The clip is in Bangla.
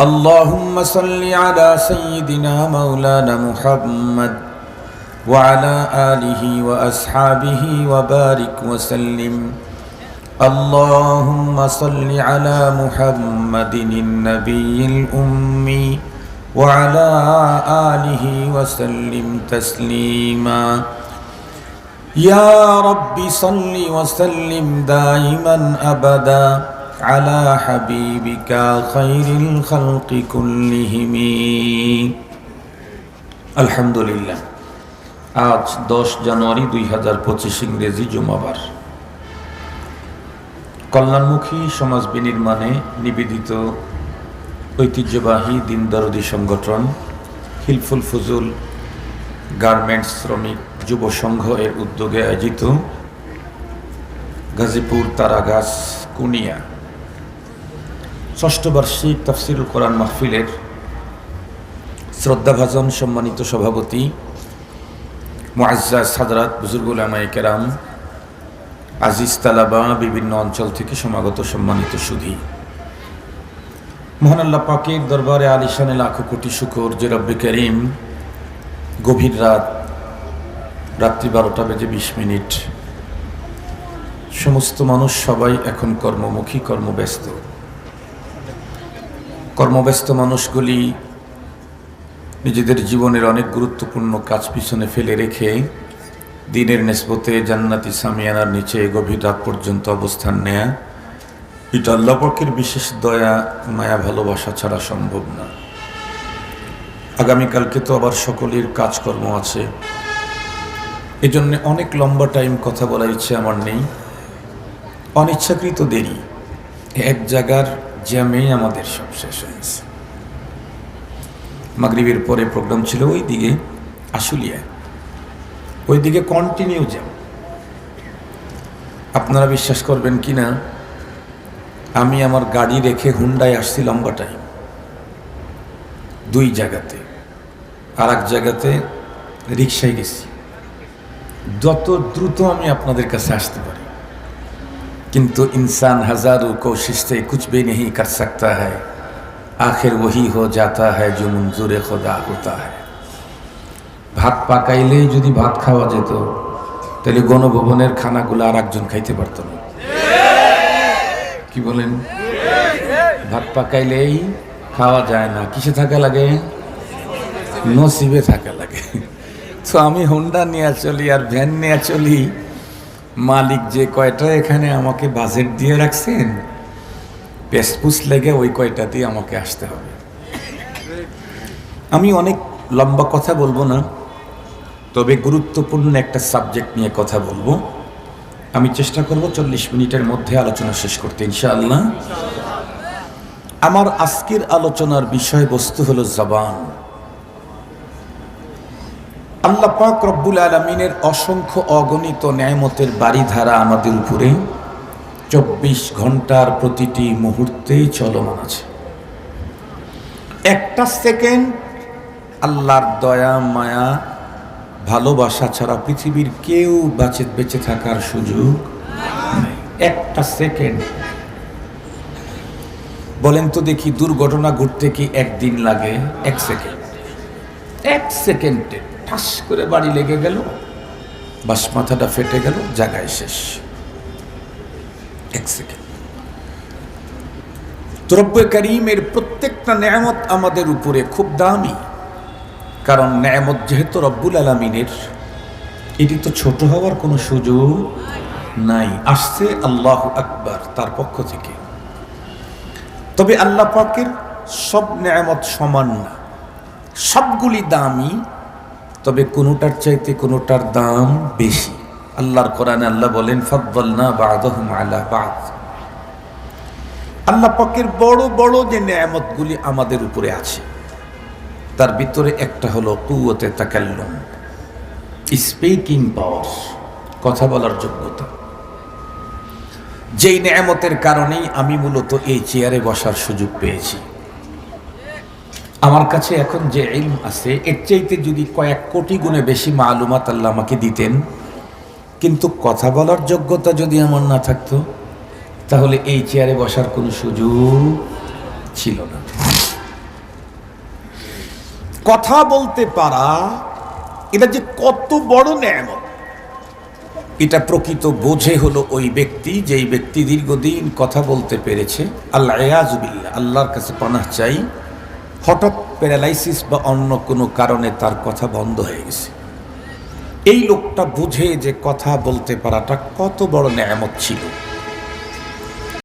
اللهم صل على سيدنا مولانا محمد وعلى آله وأصحابه وبارك وسلم. اللهم صل على محمد النبي الأمي وعلى آله وسلم تسليما. يا رب صل وسلم دائما أبدا. على حبيبك خير الخلق كلهم الحمد لله আজ দশ জানুয়ারি দুই হাজার পঁচিশ ইংরেজি জুমাবার কল্যাণমুখী সমাজ বিনির্মাণে নিবেদিত ঐতিহ্যবাহী দিনদরদি সংগঠন হিলফুল ফুজুল গার্মেন্টস শ্রমিক যুব সংঘ এর উদ্যোগে আয়োজিত গাজীপুর তারাগাছ কুনিয়া ষষ্ঠ বার্ষিক তফসিরুল কোরআন মাহফিলের শ্রদ্ধাভাজন সম্মানিত সভাপতি, মুআজ্জাজ সাদরাত বুজুর্গুল আমায় কেরাম, আজিজ তালাবা বিভিন্ন অঞ্চল থেকে সমাগত সম্মানিত সুধী। মহান আল্লাহ পাকের দরবারে আলিশানে লাখো কোটি শুকর যে রব্বে করিম, গভীর রাত, রাত্রি বারোটা বেজে বিশ মিনিট, সমস্ত মানুষ সবাই এখন কর্মমুখী, কর্মব্যস্ত। কর্মব্যস্ত মানুষগুলি নিজেদের জীবনের অনেক গুরুত্বপূর্ণ কাজ পিছনে ফেলে রেখে দিনের নেসবতে জান্নাতি সামিয়ানার নিচে গভীর রাত পর্যন্ত অবস্থান নেয়া, এটা আল্লাপকের বিশেষ দয়া, মায়া, ভালোবাসা ছাড়া সম্ভব না। আগামীকালকে তো আবার সকলের কাজকর্ম আছে। এজন্য অনেক লম্বা টাইম কথা বলার ইচ্ছে আমার নেই। অনিচ্ছাকৃত দেরি। এক জায়গার জ্যামেই আমাদের সব শেষ হয়েছে মাগরিবের পরে প্রোগ্রাম ছিল ওই দিকে আশুলিয়ায় ওই দিকে কন্টিনিউ জ্যাম আপনারা বিশ্বাস করবেন কি না, আমি আমার গাড়ি রেখে হুন্ডায় আসছি লম্বা টাইম দুই জায়গাতে। আর এক জায়গাতে রিক্সায় গেছি। যত দ্রুত আমি আপনাদের কাছে আসতে পারি। কিন্তু ইনসান হাজারো कोशिश से कुछ भी नहीं कर सकता है आखिर वही हो जाता है जो मंजूर खुदा होता है ভাত পাকাইলেই যদি ভাত খাওয়া যেত তাহলে গণভবনের খানাগুলো আর একজন খাইতে পারত না কি বলেন ভাত পাকাইলেই খাওয়া যায় না কিসে থাকা লাগে নসিবে থাকা লাগে তো আমি হোন্ডা নিয়ে চলি আর ভ্যান নিয়ে চলি মালিক যে কয়টা এখানে আমাকে বাজেট দিয়ে রাখছেন পেসপুস লেগে ওই কয়টাতেই আমাকে আসতে হবে। আমি অনেক লম্বা কথা বলব না, তবে গুরুত্বপূর্ণ একটা সাবজেক্ট নিয়ে কথা বলব। আমি চেষ্টা করব চল্লিশ মিনিটের মধ্যে আলোচনা শেষ করতে, ইনশাআল্লাহ। আমার আজকের আলোচনার বিষয়বস্তু হলো জবান। আল্লাহ পাক রব্বুল আলমিনের অসংখ্য অগণিত ন্যায়মতের বাড়িধারা আমাদের উপরে চব্বিশ ঘণ্টার প্রতিটি মুহূর্তেই চলমান আছে। একটা সেকেন্ড আল্লাহর দয়া, মায়া, ভালোবাসা ছাড়া পৃথিবীর কেউ বাঁচে, বেঁচে থাকার সুযোগ একটা সেকেন্ড। বলেন তো দেখি দুর্ঘটনা ঘটতে কি একদিন লাগে? এক সেকেন্ড। এক সেকেন্ডে। ঠাস করে বাড়ি লেগে গেল। বাস মাথাটা ফেটে গেল, জায়গায় শেষ। এক সেকেন্ড দ্রব্য করিমের প্রত্যেকটা ন্যায়ামত আমাদের উপরে খুব দামি। কারণ ন্যায়ামত যেহেতু রব্বুল আলমিনের, এটি তো ছোট হওয়ার কোনো সুযোগ নাই। আসছে আল্লাহ আকবার তার পক্ষ থেকে। তবে আল্লাহ পাকের সব ন্যায়ামত সমান না। সবগুলি দামি তবে কোনোটার চাইতে কোনোটার দাম বেশি? আল্লাহর কোরআনে আল্লাহ বলেন, ফদ্দলনা বাদহুম আলা বাদ। আল্লাহ পাকের বড় বড় যে নেয়ামতগুলি আমাদের উপরে আছে, তার ভিতরে একটা হলো কুয়তে তাকাল্লুম, স্পিকিং পাওয়ার, কথা বলার যোগ্যতা। যেই নেয়ামতের কারণেই আমি মূলত এই চেয়ারে বসার সুযোগ পেয়েছি। আমার কাছে এখন যে ইলম আছে, এর চাইতে যদি কয়েক কোটি গুণে বেশি মালুমাত আল্লাহ আমাকে দিতেন, কিন্তু কথা বলার যোগ্যতা যদি আমার না থাকতো, তাহলে এই চেয়ারে বসার কোনো সুযোগ ছিল না। কথা বলতে পারা, এটা যে কত বড় নেয়ামত। এটা প্রকৃত বোঝে হলো ওই ব্যক্তি, যেই ব্যক্তি দীর্ঘদিন কথা বলতে পেরেছে আল্লাহ আল্লাহর কাছে পানাহ চাই হঠাৎ প্যারালাইসিস বা অন্য কোনো কারণে তার কথা বন্ধ হয়ে গেছে। এই লোকটা বুঝে যে কথা বলতে পারাটা কত বড় ন্যায়ামত ছিল।